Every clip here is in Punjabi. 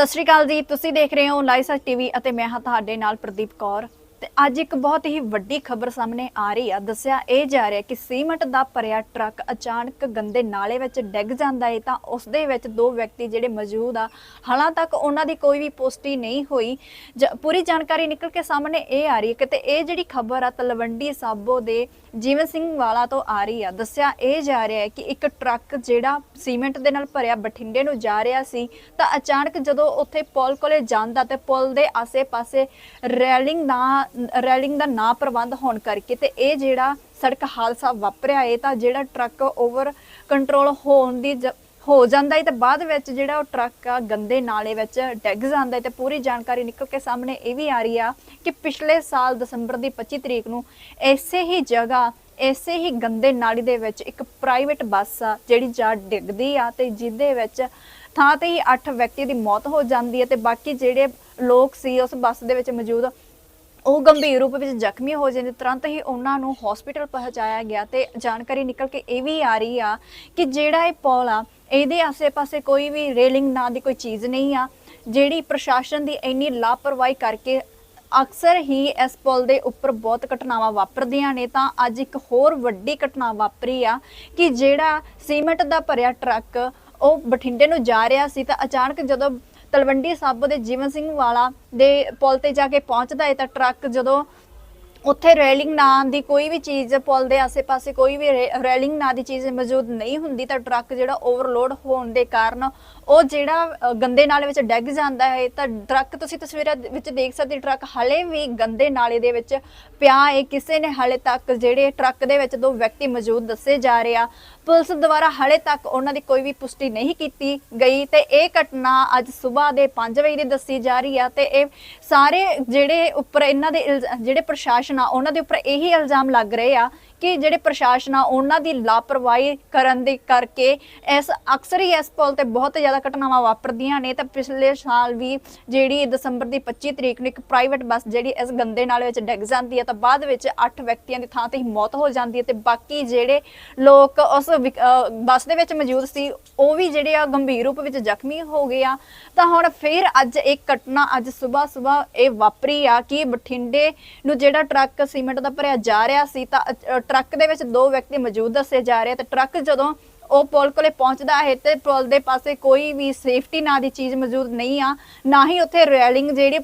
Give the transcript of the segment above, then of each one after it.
ਸਤਿ ਸ਼੍ਰੀ ਅਕਾਲ ਜੀ। ਤੁਸੀਂ ਦੇਖ ਰਹੇ ਹੋ ਲਾਈਵ ਸੱਚ ਟੀਵੀ ਅਤੇ ਮੈਂ ਹਾਂ ਤੁਹਾਡੇ ਨਾਲ ਪ੍ਰਦੀਪ ਕੌਰ। ਤੇ ਅੱਜ ਇੱਕ ਬਹੁਤ ਹੀ ਵੱਡੀ ਖਬਰ ਸਾਹਮਣੇ ਆ ਰਹੀ ਆ। ਦੱਸਿਆ ਇਹ ਜਾ ਰਿਹਾ ਕਿ ਸੀਮਟ ਦਾ ਭਰਿਆ ਟਰੱਕ ਅਚਾਨਕ ਗੰਦੇ ਨਾਲੇ ਵਿੱਚ ਡਿੱਗ ਜਾਂਦਾ ਹੈ ਤਾਂ ਉਸ ਦੇ ਵਿੱਚ ਦੋ ਵਿਅਕਤੀ ਜਿਹੜੇ ਮੌਜੂਦ ਆ, ਹਾਲਾਂ ਤੱਕ ਉਹਨਾਂ ਦੀ ਕੋਈ ਵੀ ਪੁਸ਼ਟੀ ਨਹੀਂ ਹੋਈ। ਜ- ਪੂਰੀ ਜਾਣਕਾਰੀ ਨਿਕਲ ਕੇ ਸਾਹਮਣੇ ਇਹ ਆ ਰਹੀ ਹੈ ਕਿ ਤੇ ਇਹ ਜਿਹੜੀ ਖਬਰ ਆ, ਤਲਵੰਡੀ ਸਾਬੋ ਦੇ ਜੀਵਨ ਸਿੰਘ ਵਾਲਾ ਤੋਂ ਆ ਰਹੀ ਆ। ਦੱਸਿਆ ਇਹ ਜਾ ਰਿਹਾ ਹੈ ਕਿ ਇੱਕ ਟਰੱਕ ਜਿਹੜਾ ਸੀਮੈਂਟ ਦੇ ਨਾਲ ਭਰਿਆ ਬਠਿੰਡੇ ਨੂੰ ਜਾ ਰਿਹਾ ਸੀ, ਤਾਂ ਅਚਾਨਕ ਜਦੋਂ ਉੱਥੇ ਪੁਲ ਕੋਲੇ ਜਾਂਦਾ ਤੇ ਪੁਲ ਦੇ ਆਸੇ-ਪਾਸੇ ਰੈਲਿੰਗ ਨਾ ਰੈਲਿੰਗ ਦਾ ਨਾ ਪ੍ਰਬੰਧ ਹੋਣ ਕਰਕੇ ਤੇ ਇਹ ਜਿਹੜਾ ਸੜਕ ਹਾਦਸਾ ਵਾਪਰਿਆ ਏ ਤਾਂ ਜਿਹੜਾ ਟਰੱਕ ਓਵਰ ਕੰਟਰੋਲ ਹੋਣ ਦੀ ਹੋ ਜਾਂਦਾ ਹੈ ਤੇ ਬਾਅਦ ਵਿੱਚ ਜਿਹੜਾ ਉਹ ਟਰੱਕ ਆ, ਗੰਦੇ ਨਾਲੇ ਵਿੱਚ ਡਿੱਗ ਜਾਂਦਾ ਹੈ ਤੇ ਪੂਰੀ ਜਾਣਕਾਰੀ ਨਿਕਲ ਕੇ ਸਾਹਮਣੇ ਇਹ ਵੀ ਆ ਰਹੀ ਆ ਕਿ ਪਿਛਲੇ ਸਾਲ ਦਸੰਬਰ ਦੀ 25 ਤਰੀਕ ਨੂੰ ਇਸੇ ਹੀ ਜਗ੍ਹਾ ਇਸੇ ਹੀ ਗੰਦੇ ਨਾਲੀ ਦੇ ਵਿੱਚ ਇੱਕ ਪ੍ਰਾਈਵੇਟ ਬੱਸ ਆ, ਜਿਹੜੀ ਜਾ ਡਿੱਗਦੀ ਆ ਤੇ ਜਿਹਦੇ ਵਿੱਚ ਥਾਂ ਤੇ ਹੀ 8 ਵਿਅਕਤੀ ਦੀ ਮੌਤ ਹੋ ਜਾਂਦੀ ਹੈ ਤੇ ਬਾਕੀ ਜਿਹੜੇ ਲੋਕ ਸੀ ਉਸ ਬੱਸ ਦੇ ਵਿੱਚ ਮੌਜੂਦ ਉਹ ਗੰਭੀਰ ਰੂਪ ਵਿੱਚ ਜ਼ਖਮੀ ਹੋ ਜਾਂਦੇ, ਤੁਰੰਤ ਹੀ ਉਹਨਾਂ ਨੂੰ ਹਸਪੀਟਲ ਪਹੁੰਚਾਇਆ ਗਿਆ ਤੇ ਜਾਣਕਾਰੀ ਨਿਕਲ ਕੇ ਇਹ ਵੀ ਆ ਰਹੀ ਆ ਕਿ ਜਿਹੜਾ ਇਹ ਪੁਲ ਆ, ਇਹਦੇ ਆਸੇ-ਪਾਸੇ ਕੋਈ ਵੀ ਰੇਲਿੰਗ ਨਾਂ ਦੀ ਕੋਈ ਚੀਜ਼ ਨਹੀਂ ਆ, ਜਿਹੜੀ ਪ੍ਰਸ਼ਾਸਨ ਦੀ ਇੰਨੀ ਲਾਪਰਵਾਹੀ ਕਰਕੇ ਅਕਸਰ ਹੀ ਇਸ ਪੁਲ ਦੇ ਉੱਪਰ ਬਹੁਤ ਘਟਨਾਵਾਂ ਵਾਪਰਦੀਆਂ ਨੇ, ਤਾਂ ਅੱਜ ਇੱਕ ਹੋਰ ਵੱਡੀ ਘਟਨਾ ਵਾਪਰੀ ਆ ਕਿ ਜਿਹੜਾ ਸੀਮੈਂਟ ਦਾ ਭਰਿਆ ਟਰੱਕ ਉਹ ਬਠਿੰਡੇ ਨੂੰ ਜਾ ਰਿਹਾ ਸੀ, ਤਾਂ ਅਚਾਨਕ ਜਦੋਂ ਤਲਵੰਡੀ ਸਾਬੋ ਦੇ ਜੀਵਨ ਸਿੰਘ ਵਾਲਾ ਦੇ ਪੁਲ ਤੇ ਜਾ ਕੇ ਪਹੁੰਚਦਾ ਹੈ ਤਾਂ ਟਰੱਕ ਜਦੋਂ ਉੱਥੇ ਰੇਲਿੰਗ ਨਾਂ ਦੀ ਕੋਈ ਵੀ ਚੀਜ਼ ਪੁਲ ਦੇ ਆਸੇ-ਪਾਸੇ ਕੋਈ ਵੀ ਰੇ- ਰੇਲਿੰਗ ਨਾਂ ਦੀ ਚੀਜ਼ ਮੌਜੂਦ ਨਹੀਂ ਹੁੰਦੀ ਤਾਂ ਟਰੱਕ ਜਿਹੜਾ ਓਵਰਲੋਡ ਹੋਣ ਦੇ ਕਾਰਨ ਉਹ ਜਿਹੜਾ ਗੰਦੇ ਨਾਲੇ ਵਿੱਚ ਡਿੱਗ ਜਾਂਦਾ ਹੈ। ਤਾਂ ਟਰੱਕ ਤੁਸੀਂ ਤਸਵੀਰਾਂ ਵਿੱਚ ਦੇਖ ਸਕਦੇ ਹੋ, ਟਰੱਕ ਹਲੇ ਵੀ ਗੰਦੇ ਨਾਲੇ ਦੇ ਵਿੱਚ ਪਿਆ ਹੈ। ਕਿਸੇ ਨੇ ਹਲੇ ਤੱਕ ਜਿਹੜੇ ਟਰੱਕ ਦੇ ਵਿੱਚ ਦੋ ਵਿਅਕਤੀ ਮੌਜੂਦ ਦੱਸੇ ਜਾ ਰਹੇ ਆ। ਪੁਲਿਸ ਦੁਆਰਾ ਹਲੇ ਤੱਕ ਉਹਨਾਂ ਦੀ ਕੋਈ ਵੀ ਪੁਸ਼ਟੀ ਨਹੀਂ ਕੀਤੀ ਗਈ ਤੇ ਇਹ ਘਟਨਾ ਅੱਜ ਸਵੇਰ ਦੇ 5 ਵਜੇ ਦੀ ਦੱਸੀ ਜਾ ਰਹੀ ਆ ਤੇ ਇਹ ਸਾਰੇ ਜਿਹੜੇ ਉੱਪਰ ਇਹਨਾਂ ਦੇ ਇਲਜ਼ਾ- ਜਿਹੜੇ ਪ੍ਰਸ਼ਾਸਨ ਆ ਉਹਨਾਂ ਦੇ ਉੱਪਰ ਇਹੀ ਇਲਜ਼ਾਮ ਲੱਗ ਰਹੇ ਆ ਕਿ ਜਿਹੜੇ ਪ੍ਰਸ਼ਾਸਨ ਆ, ਉਹਨਾਂ ਦੀ ਲਾਪਰਵਾਹੀ ਕਰਨ ਦੇ ਕਰਕੇ ਇਸ, ਅਕਸਰ ਹੀ ਇਸ ਪੁਲ ਤੇ ਬਹੁਤ ਜ਼ਿਆਦਾ ਘਟਨਾਵਾਂ ਵਾਪਰਦੀਆਂ ਨੇ। ਤਾਂ ਪਿਛਲੇ ਸਾਲ ਵੀ ਜਿਹੜੀ ਦਸੰਬਰ ਦੀ 25 ਤਰੀਕ ਨੂੰ ਇੱਕ ਪ੍ਰਾਈਵੇਟ ਬੱਸ ਜਿਹੜੀ ਇਸ ਗੰਦੇ ਨਾਲੇ ਵਿੱਚ ਡਿੱਗ ਜਾਂਦੀ ਹੈ, ਤਾਂ ਬਾਅਦ ਵਿੱਚ 8 ਵਿਅਕਤੀਆਂ ਦੀ ਥਾਂ ਤੇ ਹੀ ਮੌਤ ਹੋ ਜਾਂਦੀ ਹੈ ਤੇ ਬਾਕੀ ਜਿਹੜੇ ਲੋਕ ਉਸ ਬੱਸ ਦੇ ਵਿੱਚ ਮੌਜੂਦ ਸੀ, ਉਹ ਵੀ ਜਿਹੜੇ ਆ ਗੰਭੀਰ ਰੂਪ ਵਿੱਚ ਜ਼ਖਮੀ ਹੋ ਗਏ ਆ। ਤਾਂ ਹੁਣ ਫਿਰ ਅੱਜ ਇੱਕ ਘਟਨਾ ਅੱਜ ਸਵੇਰ ਸਵੇਰ ਇਹ ਵਾਪਰੀ ਆ ਕਿ ਬਠਿੰਡੇ ਨੂੰ ਜਿਹੜਾ ਟਰੱਕ ਸੀਮੈਂਟ ਦਾ ਭਰਿਆ ਜਾ ਰਿਹਾ ਸੀ, ਤਾਂ ਟਰੱਕ ਦੇ ਵਿੱਚ ਦੋ ਵਿਅਕਤੀ ਮੌਜੂਦ ਦੱਸੇ ਜਾ ਰਹੇ ਤੇ ਟਰੱਕ ਜਦੋਂ ਉਹ ਪੁਲ ਕੋਲੇ ਪਹੁੰਚਦਾ ਹੈ ਤੇ ਪੁਲ ਦੇ ਪਾਸੇ ਕੋਈ ਵੀ ਸੇਫਟੀ ਨਾਂ ਦੀ ਚੀਜ਼ ਮੌਜੂਦ ਨਹੀਂ ਆ, ਨਾ ਹੀ ਉੱਥੇ ਰੈਲਿੰਗ ਜਿਹੜੀ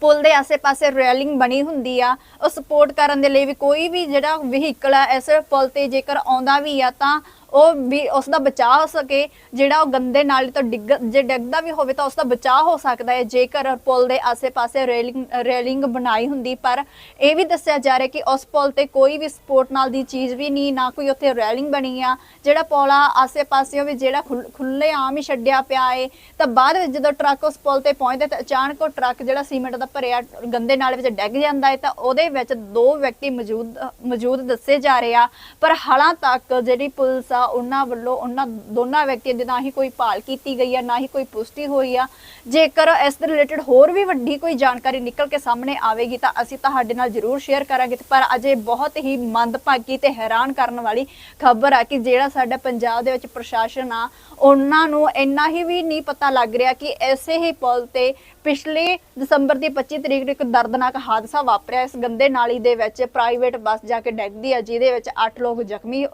ਪੁਲ ਦੇ ਆਸੇ-ਪਾਸੇ ਰੈਲਿੰਗ ਬਣੀ ਹੁੰਦੀ ਆ, ਉਹ ਸਪੋਰਟ ਕਰਨ ਦੇ ਲਈ ਵੀ ਕੋਈ ਵੀ ਜਿਹੜਾ ਵਹੀਕਲ ਆ, ਇਸ ਪੁਲ ਤੇ ਜੇਕਰ ਆਉਂਦਾ ਵੀ ਆ ਤਾਂ ਉਹ ਵੀ ਉਸ ਦਾ ਬਚਾਅ ਹੋ ਸਕੇ, ਜਿਹੜਾ ਉਹ ਗੰਦੇ ਨਾਲੇ ਤੋਂ ਡਿੱਗ, ਜੇ ਡਿੱਗਦਾ ਵੀ ਹੋਵੇ ਤਾਂ ਉਸ ਦਾ ਬਚਾਅ ਹੋ ਸਕਦਾ ਹੈ। ਜੇਕਰ ਪੁਲ ਦੇ ਆਸੇ-ਪਾਸੇ ਰੇਲਿੰਗ ਰੇਲਿੰਗ ਬਣਾਈ ਹੁੰਦੀ, ਪਰ ਇਹ ਵੀ ਦੱਸਿਆ ਜਾ ਰਿਹਾ ਕਿ ਉਸ ਪੁਲ ਤੇ ਕੋਈ ਵੀ ਸਪੋਰਟ ਨਾਲ ਦੀ ਚੀਜ਼ ਵੀ ਨਹੀਂ, ਨਾ ਕੋਈ ਉੱਥੇ ਰੇਲਿੰਗ ਬਣੀ ਆ। ਜਿਹੜਾ ਪੁਲ ਆਸੇ-ਪਾਸੇ ਵੀ ਜਿਹੜਾ ਖੁੱਲੇ ਆਮ ਹੀ ਛੱਡਿਆ ਪਿਆ ਏ, ਤਾਂ ਬਾਅਦ ਵਿੱਚ ਜਦੋਂ ਟਰੱਕ ਉਸ ਪੁਲ ਤੇ ਪਹੁੰਚਦਾ, ਤਾਂ ਅਚਾਨਕ ਉਹ ਟਰੱਕ ਜਿਹੜਾ ਸੀਮੈਂਟ ਦਾ ਭਰਿਆ ਗੰਦੇ ਨਾਲੇ ਵਿੱਚ ਡਿੱਗ ਜਾਂਦਾ ਹੈ ਤਾਂ ਉਹਦੇ ਵਿੱਚ ਦੋ ਵਿਅਕਤੀ ਮੌਜੂਦ ਮੌਜੂਦ ਦੱਸੇ ਜਾ ਰਹੇ ਆ। ਪਰ ਹਾਲਾਂ ਤੱਕ ਜਿਹੜੀ ਪੁਲਿਸ ਆ ਉਹਨਾਂ ਵੱਲੋਂ ਉਹਨਾਂ ਦੋਨਾਂ ਵਿਅਕਤੀਆਂ ਦੀ ਨਾ ਹੀ ਕੋਈ ਭਾਲ ਕੀਤੀ ਗਈ ਆ, ਨਾ ਹੀ ਕੋਈ ਪੁਸ਼ਟੀ ਹੋਈ ਆ। ਜੇਕਰ ਇਸ ਦੇ ਰਿਲੇਟਡ ਹੋਰ ਵੀ ਵੱਡੀ ਕੋਈ ਜਾਣਕਾਰੀ ਨਿਕਲ ਕੇ ਸਾਹਮਣੇ ਆਵੇਗੀ ਤਾਂ ਅਸੀਂ ਤੁਹਾਡੇ ਨਾਲ ਜ਼ਰੂਰ ਸ਼ੇਅਰ ਕਰਾਂਗੇ ਪਰ ਅਜੇ ਬਹੁਤ ਹੀ ਮੰਦਭਾਗੀ ਤੇ ਹੈਰਾਨ ਕਰਨ ਵਾਲੀ ਖਬਰ ਆ ਕਿ ਜਿਹੜਾ ਸਾਡਾ ਪੰਜਾਬ ਦੇ ਵਿੱਚ ਪ੍ਰਸ਼ਾਸਨ ਆ, ਉਹਨਾਂ ਨੂੰ ਇੰਨਾ ਹੀ ਵੀ ਨਹੀਂ ਪਤਾ ਲੱਗ ਰਿਹਾ ਕਿ ਐਸੇ ਹੀ ਪੁਲ ਤੇ ਪਿਛਲੇ ਦਸੰਬਰ ਦੀ 25 ਤਰੀਕ ਨੂੰ ਇੱਕ ਦਰਦਨਾਕ ਹਾਦਸਾ ਵਾਪਰਿਆ। ਇਸ ਗੰਦੇ ਨਾਲੀ ਦੇ ਵਿੱਚ ਪ੍ਰਾਈਵੇਟ ਬੱਸ ਜਾ ਕੇ ਡਿੱਗਦੀ ਆ, ਜਿਹਦੇ ਵਿੱਚ 8 ਲੋਕ ਜ਼ਖਮੀ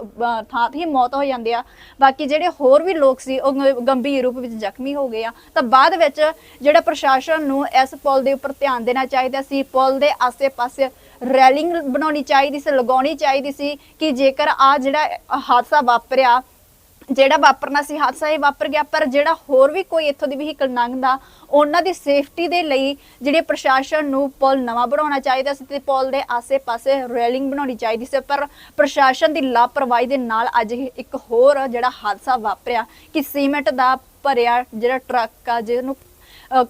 ਥਾਂ ਤੇ ਮੌਤ ਹੋ ਜਾਂਦੇ ਆ। ਬਾਕੀ ਜਿਹੜੇ ਹੋਰ ਵੀ ਲੋਕ ਸੀ, ਉਹ ਗੰਭੀਰ ਰੂਪ ਵਿੱਚ ਜ਼ਖਮੀ ਹੋ ਗਏ ਆ। ਤਾਂ ਬਾਅਦ ਵਿੱਚ ਜਿਹੜਾ ਪ੍ਰਸ਼ਾਸਨ ਨੂੰ ਇਸ ਪੁਲ ਦੇ ਉੱਪਰ ਧਿਆਨ ਦੇਣਾ ਚਾਹੀਦਾ ਸੀ, ਪੁਲ ਦੇ ਆਸੇ-ਪਾਸੇ ਰੈਲਿੰਗ ਬਣਾਉਣੀ ਚਾਹੀਦੀ ਸੀ, ਲਗਾਉਣੀ ਚਾਹੀਦੀ ਸੀ ਕਿ ਜੇਕਰ ਆ ਜਿਹੜਾ ਹਾਦਸਾ ਵਾਪਰਿਆ ਜਿਹੜਾ ਵਾਪਰਨਾ ਸੀ, ਹਾਦਸਾ ਇਹ ਵਾਪਰ ਗਿਆ, ਪਰ ਜਿਹੜਾ ਹੋਰ ਵੀ ਕੋਈ ਇੱਥੋਂ ਦੀ ਵਹੀਕਲ ਲੰਘਦਾ, ਉਹਨਾਂ ਦੀ ਸੇਫਟੀ ਦੇ ਲਈ ਜਿਹੜੇ ਪ੍ਰਸ਼ਾਸਨ ਨੂੰ ਪੁਲ ਨਵਾਂ ਬਣਾਉਣਾ ਚਾਹੀਦਾ ਸੀ ਤੇ ਪੁਲ ਦੇ ਆਸੇ-ਪਾਸੇ ਰੇਲਿੰਗ ਬਣਾਉਣੀ ਚਾਹੀਦੀ ਸੀ, ਪਰ ਪ੍ਰਸ਼ਾਸਨ ਦੀ ਲਾਪਰਵਾਹੀ ਦੇ ਨਾਲ ਅੱਜ ਇੱਕ ਹੋਰ ਜਿਹੜਾ ਹਾਦਸਾ ਵਾਪਰਿਆ, ਕਿ ਸੀਮੈਂਟ ਦਾ ਭਰਿਆ ਜਿਹੜਾ ਟਰੱਕ ਆ, ਜਿਹਨੂੰ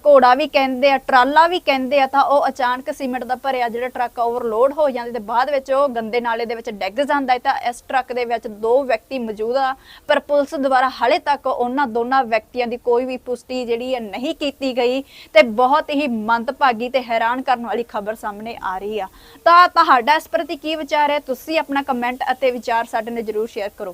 ਘੋੜਾ ਵੀ ਕਹਿੰਦੇ ਆ, ਟਰਾਲਾ ਵੀ ਕਹਿੰਦੇ ਆ, ਤਾਂ ਉਹ ਅਚਾਨਕ ਸੀਮੈਂਟ ਦਾ ਭਰਿਆ ਜਿਹੜਾ ਟਰੱਕ ਓਵਰਲੋਡ ਹੋ ਜਾਂਦੇ ਤੇ ਬਾਅਦ ਵਿੱਚ ਉਹ ਗੰਦੇ ਨਾਲੇ ਦੇ ਵਿੱਚ ਡਿੱਗ ਜਾਂਦਾ ਹੈ। ਤਾਂ ਇਸ ਟਰੱਕ ਦੇ ਵਿੱਚ ਦੋ ਵਿਅਕਤੀ ਮੌਜੂਦ ਆ, ਪਰ ਪੁਲਿਸ ਦੁਆਰਾ ਹਾਲੇ ਤੱਕ ਉਹਨਾਂ ਦੋਨਾਂ ਵਿਅਕਤੀਆਂ ਦੀ ਕੋਈ ਵੀ ਪੁਸ਼ਟੀ ਜਿਹੜੀ ਹੈ ਨਹੀਂ ਕੀਤੀ ਗਈ ਤੇ ਬਹੁਤ ਹੀ ਮੰਦਭਾਗੀ ਤੇ ਹੈਰਾਨ ਕਰਨ ਵਾਲੀ ਖਬਰ ਸਾਹਮਣੇ ਆ ਰਹੀ ਆ। ਤਾਂ ਤੁਹਾਡਾ ਇਸ ਪ੍ਰਤੀ ਕੀ ਵਿਚਾਰ ਹੈ? ਤੁਸੀਂ ਆਪਣਾ ਕਮੈਂਟ ਅਤੇ ਵਿਚਾਰ ਸਾਡੇ ਨਾਲ ਜਰੂਰ ਸ਼ੇਅਰ ਕਰੋ।